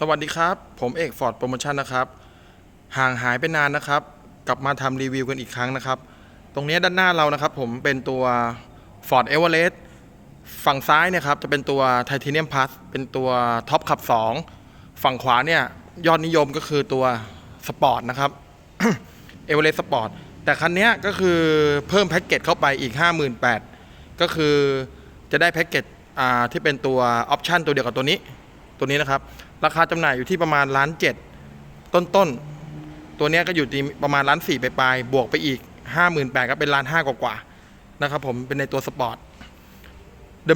สวัสดีครับ ผมเอกฟอร์ดโปรโมชั่นนะครับ ห่างหายไปนานนะครับ กลับมาทำรีวิวกันอีกครั้งนะครับ ตรงนี้ด้านหน้าเรานะครับ ผมเป็นตัว Ford Everest ฝั่งซ้ายเนี่ยครับ จะเป็นตัว Titanium Plus เป็นตัวท็อปขับ 2 ฝั่งขวาเนี่ย ยอดนิยมก็คือตัวสปอร์ตนะครับเอเวอเรสต์สปอร์ตแต่คันนี้ก็คือเพิ่มแพ็กเกจเข้าไปอีก 58,000ก็คือจะได้แพ็กเกจที่เป็นตัวออปชันตัวเดียวกับตัวนี้ ตัวนี้นะครับ ราคาจำหน่ายอยู่ที่ประมาณล้านเจ็ดต้นๆตัวนี้ก็อยู่ที่ประมาณล้านสี่ไปปลายๆบวกไปอีก58,000ก็เป็นล้านห้ากว่าๆนะครับผมเป็นในตัวสปอร์ต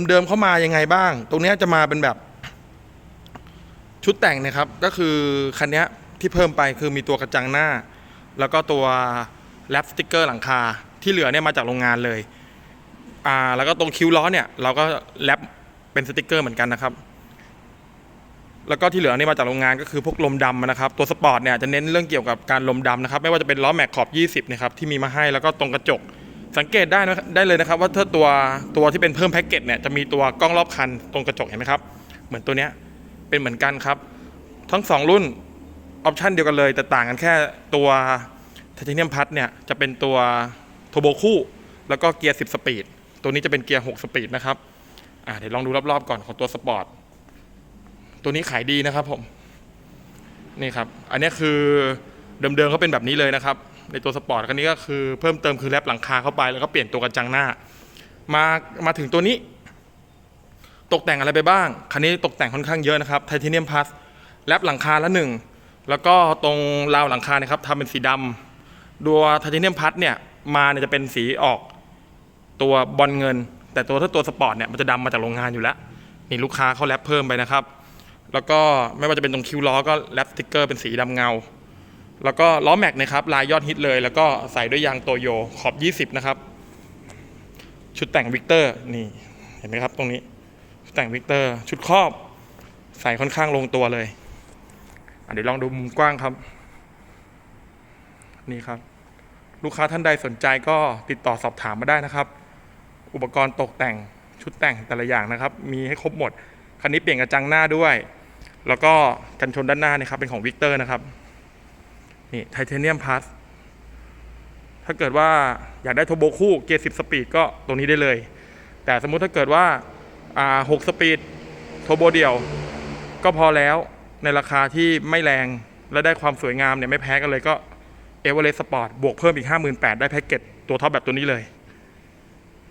เดิมๆเข้ามายังไงบ้าง ตรงนี้จะมาเป็นแบบชุดแต่งนะครับ ก็คือคันนี้ที่เพิ่มไปคือมีตัวกระจังหน้า แล้วก็ตัวแรปสติกเกอร์หลังคา ที่เหลือเนี่ยมาจากโรงงานเลยอ่าแล้วก็ตรงคิ้วล้อเนี่ยเราก็แรปเป็นสติกเกอร์เหมือนกันนะครับ แล้วก็ที่เหลือนี่มาจากโรงงานก็คือพวกลมดำนะครับ ตัวสปอร์ตเนี่ยจะเน้นเรื่องเกี่ยวกับการลมดำนะครับ ไม่ว่าจะเป็นล้อแม็กขอบ 20 นะครับที่มีมาให้แล้วก็ตรงกระจก สังเกตได้นะได้เลยนะครับ ว่าถ้าตัวตัวที่เป็นเพิ่มแพ็กเกจเนี่ยจะมีตัวกล้องรอบคันตรงกระจกเห็นไหมครับ เหมือนตัวเนี้ยเป็นเหมือนกันครับ ทั้งสองรุ่นออปชันเดียวกันเลยแต่ต่างกันแค่ตัวไทเทเนียมพัทเนี่ยจะเป็นตัวโทโบคู่ แล้วก็เกียร์ 10 สปีดตัวนี้จะเป็นเกียร์ 6 สปีดนะครับเดี๋ยวลองดูรอบๆก่อนของตัวสปอร์ต ตัวนี้ขายดีนะครับผม นี่ครับ อันนี้คือเดิมๆเขาเป็นแบบนี้เลยนะครับ ในตัวสปอร์ตคันนี้ก็คือเพิ่มเติมคือแรปหลังคาเข้าไปแล้วก็เปลี่ยนตัวกระจังหน้า มามาถึงตัวนี้ ตกแต่งอะไรไปบ้าง คันนี้ตกแต่งค่อนข้างเยอะนะครับไทเทเนียมพ u สแรปหลังคาละหนึ่งแล้วก็ตรงราวหลังคาเนะครับทำเป็นสีดำตัวไทเทเนียมพัทเนี่ยมาเนี่ยจะเป็นสีออกตัวบอลเงิน แต่ตัวถ้าตัวสปอร์ตเนี่ยมันจะดำมาจากโรงงานอยู่แล้วนี่ลูกค้าเขาแรปเพิ่มไปนะครับ แล้วก็ไม่ว่าจะเป็นตรงคิวล้อก็แรปสติกเกอร์เป็นสีดำเงา แล้วก็ล้อแม็กนะครับลายยอดฮิตเลย แล้วก็ใส่ด้วยยางโตโยขอบ 20 นะครับ ชุดแต่งวิกเตอร์นี่เห็นไหมครับตรงนี้ชุดแต่งวิกเตอร์ ชุดครอบใส่ค่อนข้างลงตัวเลยเดี๋ยวลองดูมุมกว้างครับ นี่ครับ ลูกค้าท่านใดสนใจก็ติดต่อสอบถามมาได้นะครับ อุปกรณ์ตกแต่งชุดแต่งแต่ละอย่างนะครับ มีให้ครบหมดคันนี้เปลี่ยนกระจังหน้าด้วย แล้วก็กันชนด้านหน้านี่ครับ เป็นของวิกเตอร์นะครับนี่ไทเทเนียมพลัสถ้าเกิดว่าอยากได้โทโบคู่เกียร์10สปีดก็ตรงนี้ได้เลย แต่สมมุติถ้าเกิดว่าอ่า6สปีดโทโบเดี่ยว ก็พอแล้วในราคาที่ไม่แรงและได้ความสวยงามเนี่ยไม่แพ้กันเลยก็เอเวอเรสต์สปอร์ตบวกเพิ่มอีก 58,000 ได้แพ็กเกจตัวท็อปแบบตัวนี้เลย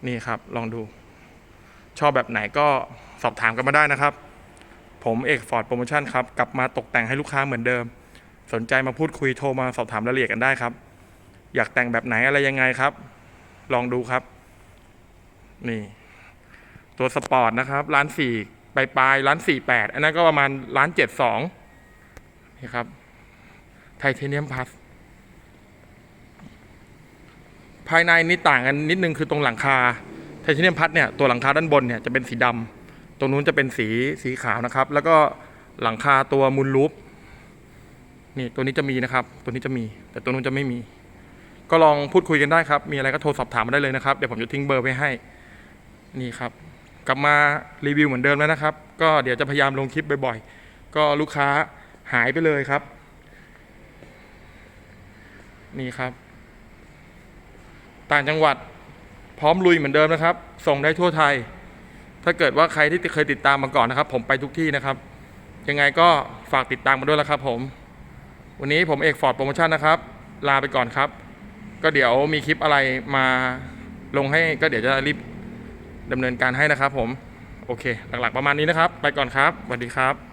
นี่ครับ ลองดู ชอบแบบไหนก็สอบถามกันมาได้นะครับ ผมเอกฟอร์ดโปรโมชั่นครับ กลับมาตกแต่งให้ลูกค้าเหมือนเดิม สนใจมาพูดคุยโทรมาสอบถามรายละเอียดกันได้ครับ อยากแต่งแบบไหนอะไรยังไงครับ ลองดูครับ นี่ ตัวสปอร์ตนะครับ ร้านสี่ปลายปลายร้านสี่แปดอันนั้นก็ประมาณร้านเจ็ดสองนี่ครับ ไทเทเนียมพัสภายในนี่ต่างกันนิดนึงคือตรงหลังคาไทเทเนียมพัสเนี่ยตัวหลังคาด้านบนเนี่ยจะเป็นสีดำ ตรงนู้นจะเป็นสีสีขาวนะครับ แล้วก็หลังคาตัวมูลลูปนี่ตัวนี้จะมีนะครับ ตัวนี้จะมี แต่ตัวนู้นจะไม่มี ก็ลองพูดคุยกันได้ครับ มีอะไรก็โทรสอบถามมาได้เลยนะครับ เดี๋ยวผมจะทิ้งเบอร์ไว้ให้ นี่ครับ กลับมารีวิวเหมือนเดิมแล้วนะครับ ก็เดี๋ยวจะพยายามลงคลิปบ่อยๆ ก็ลูกค้าหายไปเลยครับ นี่ครับ ต่างจังหวัดพร้อมลุยเหมือนเดิมนะครับ ส่งได้ทั่วไทย ถ้าเกิดว่าใครที่เคยติดตามมาก่อนนะครับ ผมไปทุกที่นะครับ ยังไงก็ฝากติดตามมาด้วยแล้วครับผม วันนี้ผมเอกฟอร์ดโปรโมชั่นนะครับ ลาไปก่อนครับ ก็เดี๋ยวมีคลิปอะไรมาลงให้ก็เดี๋ยวจะรีบดำเนินการให้นะครับผม โอเค หลักๆประมาณนี้นะครับ ไปก่อนครับสวัสดีครับ